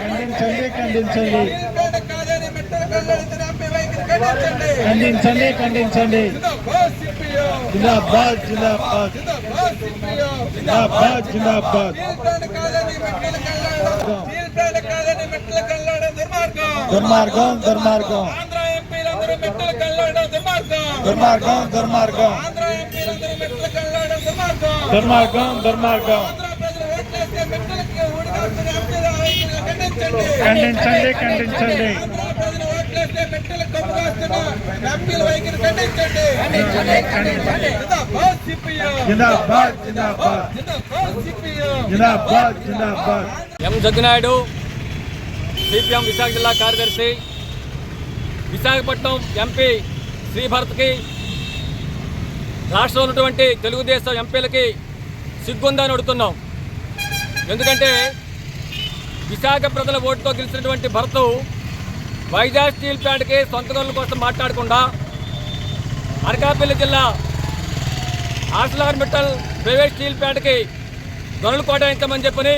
ఖండించండి ఖండించండి. ఖండించండి ఖండించండి. ఖండించండి జిందాబాద్ సిపియో జిందాబాద్. జిందాబాద్ జిందాబాద్. దుర్మార్గం దుర్మార్గం. దుర్మార్గం దుర్మార్గం. దుర్మార్గం దుర్మార్గం. ఖండించండి. ఖండించండి ఎం జగ్గునాయుడు సిపిఎం విశాఖ జిల్లా కార్యదర్శి విశాఖపట్నం ఎంపీ శ్రీభరత్కి రాష్ట్రంలో ఉన్నటువంటి తెలుగుదేశం ఎంపీలకి సిగ్గుందని అడుగుతున్నాం. ఎందుకంటే విశాఖ ప్రజల ఓటుతో గెలిచినటువంటి భరత్ వైజాగ్ స్టీల్ ప్లాంట్కి సొంత గనుల కోసం మాట్లాడకుండా అనకాపల్లి జిల్లా ఆర్సలార్ మిట్టల్ ప్రైవేట్ స్టీల్ ప్లాంట్కి గనులు కేటాయించమని చెప్పని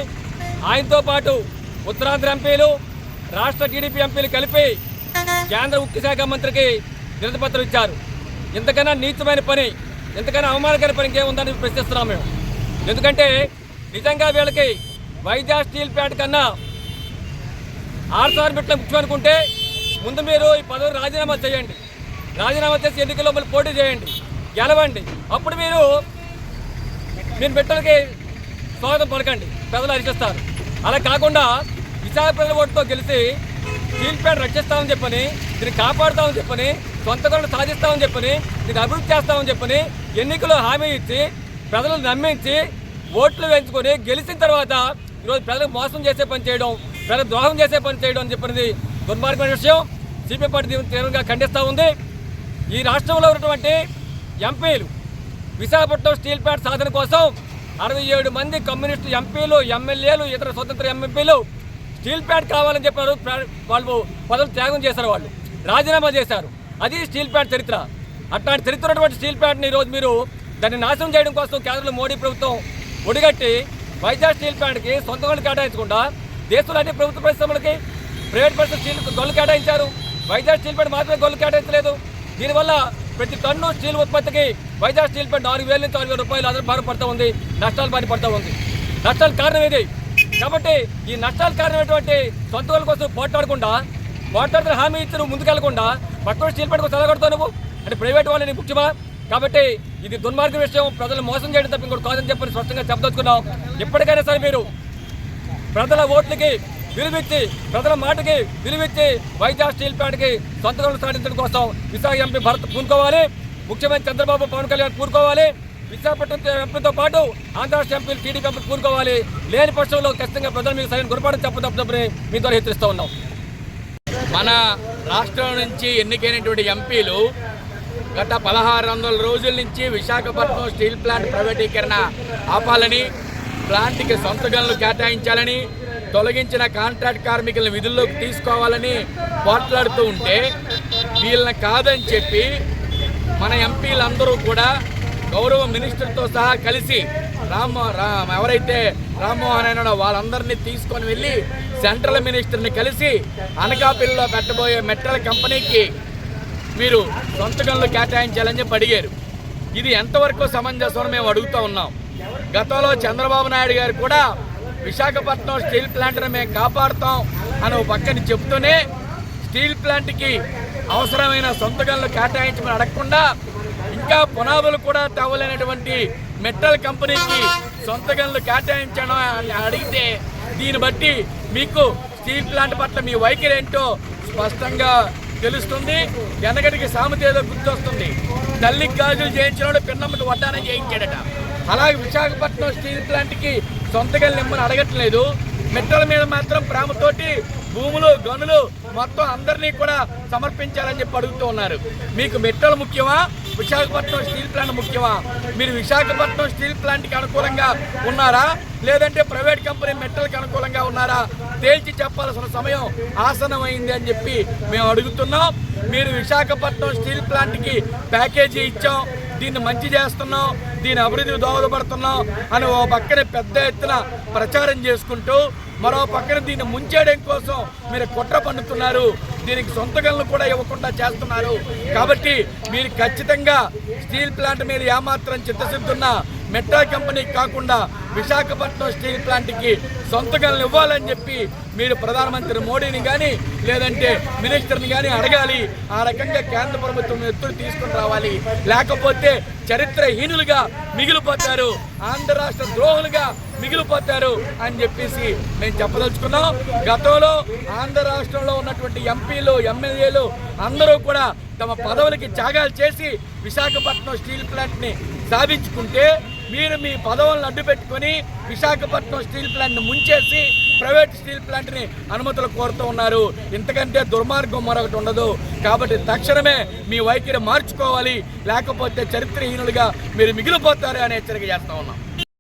ఆయనతో పాటు ఉత్తరాంధ్ర ఎంపీలు రాష్ట్ర టీడీపీ ఎంపీలు కలిపి కేంద్ర ఉక్కు శాఖ మంత్రికి వినతిపత్రం ఇచ్చారు. ఇంతకన్నా నీచమైన పని ఇంతకన్నా అవమానకర పని ఇంకేముందని ప్రశ్నిస్తున్నాం మేము. ఎందుకంటే నిజంగా వీళ్ళకి వైద్య స్టీల్ ప్లాంట్ కన్నా ఆర్సార్ బిట్ల ముఖ్యం అనుకుంటే ముందు మీరు ఈ పదవి రాజీనామా చేయండి. రాజీనామా చేసి ఎన్నికల్లో మళ్ళీ పోటీ చేయండి. గెలవండి. అప్పుడు మీరు మీరు బిడ్డలకి స్వాగతం పలకండి. ప్రజలు హర్షిస్తారు అలా కాకుండా విశాఖ ప్రజల ఓటుతో గెలిచి స్టీల్ ప్లాంట్ రక్షిస్తామని చెప్పని దీన్ని కాపాడుతామని చెప్పని సొంత కొరలు సాధిస్తామని చెప్పని దీన్ని అభివృద్ధి చేస్తామని చెప్పని ఎన్నికల్లో హామీ ఇచ్చి ప్రజలను నమ్మించి ఓట్లు వేయించుకొని గెలిచిన తర్వాత ఈరోజు ప్రజలకు మోసం చేసే పని చేయడం ప్రజలకు ద్రోహం చేసే పని చేయడం అని చెప్పినది దుర్మార్గమైన విషయం. సిపిఐ పార్టీ తీవ్రంగా ఖండిస్తూ ఉంది. ఈ రాష్ట్రంలో ఉన్నటువంటి ఎంపీలు విశాఖపట్నం స్టీల్ ప్లాంట్ సాధన కోసం అరవై ఏడు మంది కమ్యూనిస్టు ఎంపీలు ఎమ్మెల్యేలు ఇతర స్వతంత్ర ఎంపీలు స్టీల్ ప్లాంట్ కావాలని చెప్పారు వాళ్ళు పదవులు త్యాగం చేశారు వాళ్ళు. రాజీనామా చేశారు. అది స్టీల్ ప్లాంట్ చరిత్ర. అట్లాంటి చరిత్ర ఉన్నటువంటి స్టీల్ ప్లాంట్ని ఈరోజు మీరు దాన్ని నాశనం చేయడం కోసం కేంద్రంలో మోడీ ప్రభుత్వం ఒడిగట్టి వైజాగ్ స్టీల్ ప్లాంట్కి సొంత గొల్లు కేటాయించకుండా దేశంలో అన్ని ప్రభుత్వ పరిశ్రమలకి ప్రైవేట్ పరిశ్రమ స్టీల్ గొల్లు కేటాయించారు. వైజాగ్ స్టీల్ ప్లాంట్ మాత్రమే గొల్లు కేటాయించలేదు. దీనివల్ల ప్రతి టన్ను స్టీల్ ఉత్పత్తికి వైజాగ్ స్టీల్ ప్లాంట్ నాలుగు వేల నుంచి ఆరు వేల రూపాయలు అందరూ భారం పడుతూ ఉంది. నష్టాలు బారి ఉంది. నష్టాలు కారణం ఇది కాబట్టి ఈ నష్టాలు కారణమైనటువంటి సొంత వాళ్ళ కోసం పోట్లాడకుండా పోట్లాడుతున్న హామీ ఇచ్చిన ముందుకెళ్ళకుండా పట్టుకొని స్టీల్ ప్లాంట్ కోసం చదవగడతావు నువ్వు? అంటే ప్రైవేట్ వాళ్ళని ముఖ్యమా? కాబట్టి ఇది దుర్మార్గ విషయం. ప్రజలు మోసం చేయడం తప్ప ఇంకోటి కాదని చెప్పని స్పష్టంగా చెప్పదలుచుకున్నాం. ఎప్పటికైనా సరే మీరు ప్రజల ఓట్లకి విలువిచ్చి ప్రజల మాటకి విలువిచ్చి వైజాగ్ స్టీల్ ప్లాంట్కి సొంత సాధించడం కోసం విశాఖ ఎంపీ భరత్ పూనుకోవాలి. ముఖ్యమంత్రి చంద్రబాబు పవన్ కళ్యాణ్ పూనుకోవాలి. విశాఖపట్నం ఎంపీతో పాటు ఆంధ్ర ఎంపీలు టీడీపీ ఎంపీలు పూనుకోవాలి. లేని పక్షంలో ఖచ్చితంగా ప్రజలు మీకు సరైన గురపాటు చెప్పదని మీ ద్వారా హెచ్చరిస్తూ ఉన్నాం. మన రాష్ట్రం నుంచి ఎన్నికైనటువంటి ఎంపీలు గత పదహారు వందల రోజుల నుంచి విశాఖపట్నం స్టీల్ ప్లాంట్ ప్రైవేటీకరణ ఆపాలని ప్లాంట్కి సొంత గనులు కేటాయించాలని తొలగించిన కాంట్రాక్ట్ కార్మికులను విధుల్లోకి తీసుకోవాలని పోట్లాడుతూ ఉంటే వీళ్ళని కాదని చెప్పి మన ఎంపీలందరూ కూడా గౌరవ మినిస్టర్తో సహా కలిసి రామ్ రా ఎవరైతే రామ్మోహన్ అయినాడో వాళ్ళందరినీ తీసుకొని వెళ్ళి సెంట్రల్ మినిస్టర్ని కలిసి అనకాపల్లిలో పెట్టబోయే మెట్రల్ కంపెనీకి మీరు సొంత గనులు కేటాయించాలని చెప్పి అడిగారు. ఇది ఎంతవరకు సమంజసం మేము అడుగుతూ ఉన్నాం. గతంలో చంద్రబాబు నాయుడు గారు కూడా విశాఖపట్నం స్టీల్ ప్లాంట్ని మేము కాపాడుతాం అని ఒక పక్కన చెప్తూనే స్టీల్ ప్లాంట్కి అవసరమైన సొంత గనులు కేటాయించమని అడగకుండా ఇంకా పునాదులు కూడా తవ్వలేనటువంటి మెటల్ కంపెనీకి సొంత గనులు కేటాయించడం అని అడిగితే దీన్ని బట్టి మీకు స్టీల్ ప్లాంట్ పట్ల మీ వైఖరి ఏంటో స్పష్టంగా తెలుస్తుంది వెనకటికి సామెత ఏదో గుర్తొస్తుంది. తల్లికి గాజులు చేయించినోడు పిన్నమ్మకి వడ్డానం చేయించాడట. అలాగే విశాఖపట్నం స్టీల్ ప్లాంట్కి సొంతగా నిమ్మని అడగట్లేదు. మెట్టల మీద మాత్రం ప్రేమతోటి భూములు గనులు మొత్తం అందరినీ కూడా సమర్పించాలని చెప్పి అడుగుతూ ఉన్నారు. మీకు మెట్టలు ముఖ్యమా? విశాఖపట్నం స్టీల్ ప్లాంట్ ముఖ్యమా? మీరు విశాఖపట్నం స్టీల్ ప్లాంట్కి అనుకూలంగా ఉన్నారా? లేదంటే ప్రైవేట్ కంపెనీ మెట్టలకు అనుకూలంగా ఉన్నారా? తేల్చి చెప్పాల్సిన సమయం ఆసనమైంది అని చెప్పి మేము అడుగుతున్నాం. మీరు విశాఖపట్నం స్టీల్ ప్లాంట్కి ప్యాకేజీ ఇచ్చాం. దీన్ని మంచి చేస్తున్నాం. దీని అభివృద్ధికి దోహదపడుతున్నాం అని ఓ పక్కనే పెద్ద ఎత్తున ప్రచారం చేసుకుంటూ మరో పక్కన దీన్ని ముంచేయడం కోసం మీరు కుట్ర పన్నుతున్నారు. దీనికి సొంత గనులు కూడా ఇవ్వకుండా చేస్తున్నారు. కాబట్టి మీరు ఖచ్చితంగా స్టీల్ ప్లాంట్ మీద ఏమాత్రం చిత్తశుద్ధి ఉన్నా మెట్రా కంపెనీకి కాకుండా విశాఖపట్నం స్టీల్ ప్లాంట్కి సొంతకాలను ఇవ్వాలని చెప్పి మీరు ప్రధానమంత్రి మోడీని కానీ లేదంటే మినిస్టర్ని కానీ అడగాలి. ఆ రకంగా కేంద్ర ప్రభుత్వం ఎత్తులు తీసుకుని రావాలి. లేకపోతే చరిత్రహీనులుగా మిగిలిపోతారు. ఆంధ్ర రాష్ట్ర ద్రోహులుగా మిగిలిపోతారు అని చెప్పేసి మేము చెప్పదలుచుకున్నాం. గతంలో ఆంధ్ర రాష్ట్రంలో ఉన్నటువంటి ఎంపీలు ఎమ్మెల్యేలు అందరూ కూడా తమ పదవులకి త్యాగాలు చేసి విశాఖపట్నం స్టీల్ ప్లాంట్ని స్థాపించుకుంటే మీరు మీ పదవులను అడ్డు పెట్టుకొని విశాఖపట్నం స్టీల్ ప్లాంట్ని ముంచేసి ప్రైవేట్ స్టీల్ ప్లాంట్ని అనుమతులు కోరుతూ ఉన్నారు. ఇంతకంటే దుర్మార్గం మరొకటి ఉండదు. కాబట్టి తక్షణమే మీ వైఖరి మార్చుకోవాలి. లేకపోతే చరిత్రహీనులుగా మీరు మిగిలిపోతారు అని హెచ్చరిక చేస్తా ఉన్నాం.